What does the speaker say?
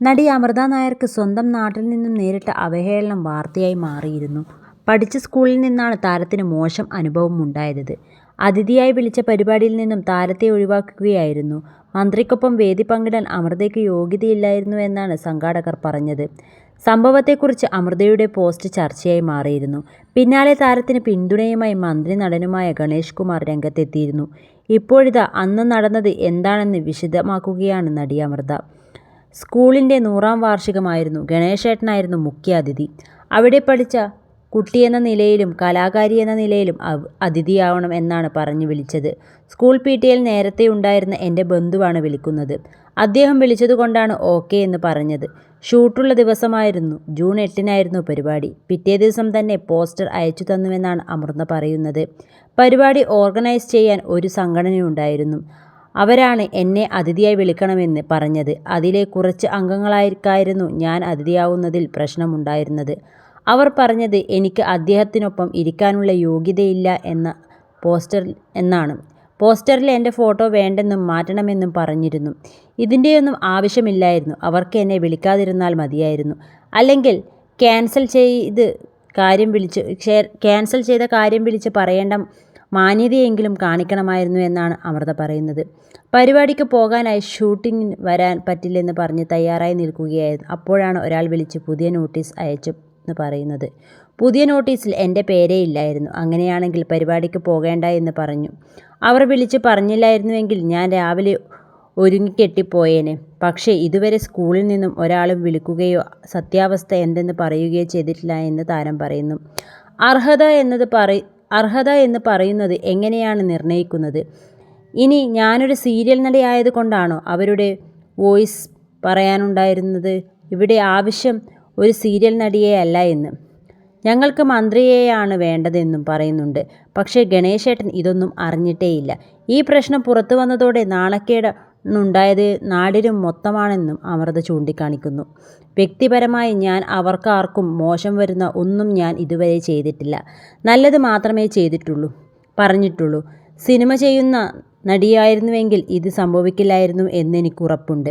നടി അമൃത നായർക്ക് സ്വന്തം നാട്ടിൽ നിന്നും നേരിട്ട അവഹേളനം വാർത്തയായി മാറിയിരുന്നു. പഠിച്ച സ്കൂളിൽ നിന്നാണ് താരത്തിന് മോശം അനുഭവം അനുഭവമുണ്ടായത്. അതിഥിയായി വിളിച്ച പരിപാടിയിൽ നിന്നും താരത്തെ ഒഴിവാക്കുകയായിരുന്നു. മന്ത്രിക്കൊപ്പം വേദി പങ്കിടാൻ അമൃതയ്ക്ക് യോഗ്യതയില്ലായിരുന്നു എന്നാണ് സംഘാടകർ പറഞ്ഞത്. സംഭവത്തെക്കുറിച്ച് അമൃതയുടെ പോസ്റ്റ് ചർച്ചയായി മാറിയിരുന്നു. പിന്നാലെ താരത്തിന് പിന്തുണയുമായി മന്ത്രി നടനുമായ ഗണേഷ് കുമാർ രംഗത്തെത്തിയിരുന്നു. ഇപ്പോഴിതാ അന്ന് നടന്നത് എന്താണെന്ന് വിശദമാക്കുകയാണ് നടി അമൃത. സ്കൂളിന്റെ നൂറാം വാർഷികമായിരുന്നു. ഗണേശേട്ടനായിരുന്നു മുഖ്യ അതിഥി. അവിടെ പഠിച്ച കുട്ടിയെന്ന നിലയിലും കലാകാരി എന്ന നിലയിലും അതിഥിയാവണം എന്നാണ് പറഞ്ഞു വിളിച്ചത്. സ്കൂൾ പി ടിയിൽ നേരത്തെ ഉണ്ടായിരുന്ന എന്റെ ബന്ധുവാണ് വിളിക്കുന്നത്. അദ്ദേഹം വിളിച്ചതുകൊണ്ടാണ് ഓക്കെ എന്ന് പറഞ്ഞത്. ഷൂട്ടുള്ള ദിവസമായിരുന്നു. ജൂൺ എട്ടിനായിരുന്നു പരിപാടി. പിറ്റേ ദിവസം തന്നെ പോസ്റ്റർ അയച്ചു തന്നുവെന്നാണ് അമൃത പറയുന്നത്. പരിപാടി ഓർഗനൈസ് ചെയ്യാൻ ഒരു സംഘടനയുണ്ടായിരുന്നു. അവരാണ് എന്നെ അതിഥിയായി വിളിക്കണമെന്ന് പറഞ്ഞത്. അതിലെ കുറച്ച് അംഗങ്ങൾക്കായിരുന്നു ഞാൻ അതിഥിയാവുന്നതിൽ പ്രശ്നമുണ്ടായിരുന്നത്. അവർ പറഞ്ഞത് എനിക്ക് അദ്ദേഹത്തിനൊപ്പം ഇരിക്കാനുള്ള യോഗ്യതയില്ല എന്ന പോസ്റ്റർ എന്നാണ്. പോസ്റ്ററിൽ എന്റെ ഫോട്ടോ വേണ്ടെന്നും മാറ്റണമെന്നും പറഞ്ഞിരുന്നു. ഇതിന്റെയൊന്നും ആവശ്യമില്ലായിരുന്നു. അവർക്ക് എന്നെ വിളിക്കാതിരുന്നാൽ മതിയായിരുന്നു. അല്ലെങ്കിൽ ക്യാൻസൽ ചെയ്ത് കാര്യം വിളിച്ച് ക്യാൻസൽ ചെയ്ത കാര്യം വിളിച്ച് പറയേണ്ട മാന്യതയെങ്കിലും കാണിക്കണമായിരുന്നു എന്നാണ് അമൃത പറയുന്നത്. പരിപാടിക്ക് പോകാനായി ഷൂട്ടിങ്ങിന് വരാൻ പറ്റില്ലെന്ന് പറഞ്ഞ് തയ്യാറായി നിൽക്കുകയായിരുന്നു. അപ്പോഴാണ് ഒരാൾ വിളിച്ച് പുതിയ നോട്ടീസ് അയച്ചു എന്ന് പറയുന്നത്. പുതിയ നോട്ടീസിൽ എന്റെ പേരേ ഇല്ലായിരുന്നു. അങ്ങനെയാണെങ്കിൽ പരിപാടിക്ക് പോകേണ്ട എന്ന് പറഞ്ഞു. അവർ വിളിച്ച് പറഞ്ഞില്ലായിരുന്നുവെങ്കിൽ ഞാൻ രാവിലെ ഒരുങ്ങിക്കെട്ടിപ്പോയേനെ പക്ഷേ ഇതുവരെ സ്കൂളിൽ നിന്നും ഒരാളും വിളിക്കുകയോ സത്യാവസ്ഥ എന്തെന്ന് പറയുകയോ ചെയ്തിട്ടില്ല എന്ന് താരം പറയുന്നു. അർഹത എന്ന് പറയുന്നത് എങ്ങനെയാണ് നിർണയിക്കുന്നത്? ഇനി ഞാനൊരു സീരിയൽ നടി കൊണ്ടാണോ അവരുടെ വോയിസ് പറയാനുണ്ടായിരുന്നത്? ഇവിടെ ആവശ്യം ഒരു സീരിയൽ നടിയെ അല്ല എന്ന്. ഞങ്ങൾക്ക് മന്ത്രിയെയാണ് വേണ്ടതെന്നും പറയുന്നുണ്ട്. പക്ഷേ ഗണേശേട്ടൻ ഇതൊന്നും അറിഞ്ഞിട്ടേയില്ല. ഈ പ്രശ്നം പുറത്തു വന്നതോടെ നാണക്കേട് ുണ്ടായത് നാടിനും മൊത്തമാണെന്നും അമൃത ചൂണ്ടിക്കാണിക്കുന്നു. വ്യക്തിപരമായി ഞാൻ അവർക്കാർക്കും മോശം വരുന്ന ഒന്നും ഞാൻ ഇതുവരെ ചെയ്തിട്ടില്ല. നല്ലത് മാത്രമേ ചെയ്തിട്ടുള്ളൂ പറഞ്ഞിട്ടുള്ളൂ. സിനിമ ചെയ്യുന്ന നടിയായിരുന്നുവെങ്കിൽ ഇത് സംഭവിക്കില്ലായിരുന്നു എന്നെനിക്കുറപ്പുണ്ട്.